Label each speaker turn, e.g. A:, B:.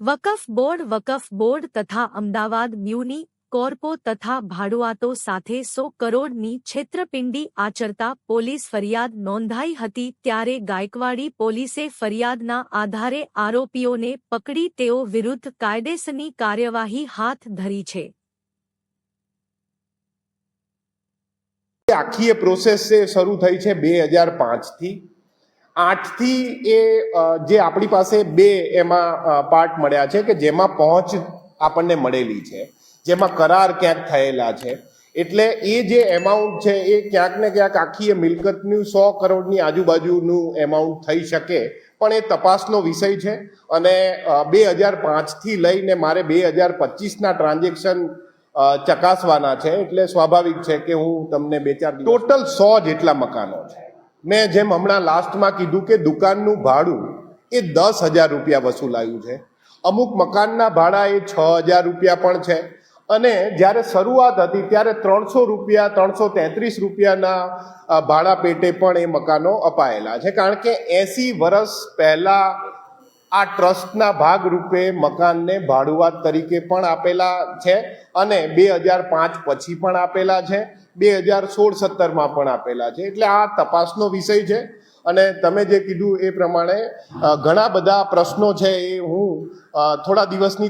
A: વકફ board વકફ board તથા અમદાવાદ મ્યુની કોર્પો તથા ભાડુઆતો સાથે સો કરોડની છેતરપિંડી આચરતા પોલીસ ફરિયાદ નોંધાઈ હતી ત્યારે ગાયકવાડી પોલીસે ફરિયાદના આધારે આરોપીઓને પકડી તેઓ વિરુદ્ધ કાયદેસરની કાર્યવાહી હાથ ધરી છે.
B: આખી એ પ્રોસેસ શરૂ થઈ છે બે હજાર પાંચથી. આઠથી એ જે આપણી પાસે બે એમાં પાર્ટ મળ્યા છે કે જેમાં પહોંચ આપણને મળેલી છે. જેમાં કરાર ક્યાંક થયેલા છે. એટલે એ જે એમાઉન્ટ છે એ ક્યાંક ને ક્યાંક આખી એ મિલકતનું સો કરોડની આજુબાજુનું એમાઉન્ટ થઈ શકે. પણ એ તપાસનો વિષય છે અને બે હજાર પાંચથી લઈને મારે બે હજાર પચીસના ટ્રાન્ઝેક્શન ચકાસવાના છે. એટલે સ્વાભાવિક છે કે હું તમને બે ચાર ટોટલ સો જેટલા મકાનો છે. મેં જેમ હમણાં લાસ્ટમાં કીધું કે દુકાનનું ભાડું એ દસ હજાર રૂપિયા વસૂલાયું છે. અમુક મકાનના ભાડા એ છ હજાર રૂપિયા પણ છે. અને જ્યારે શરૂઆત હતી ત્યારે ત્રણસો રૂપિયા, ત્રણસો તેત્રીસ રૂપિયાના ભાડા પેટે પણ એ મકાનો અપાયેલા છે. કારણ કે એસી વર્ષ પહેલાં આ ટ્રસ્ટના ભાગરૂપે મકાનને ભાડુઆત તરીકે પણ આપેલા છે અને બે હજાર પાંચ પછી પણ આપેલા છે. બે હજાર સોળ સત્તરમાં પણ આપેલા છે. એટલે આ તપાસનો વિષય છે અને તમે જે કીધું એ પ્રમાણે ઘણા બધા પ્રશ્નો છે એ હું થોડા દિવસની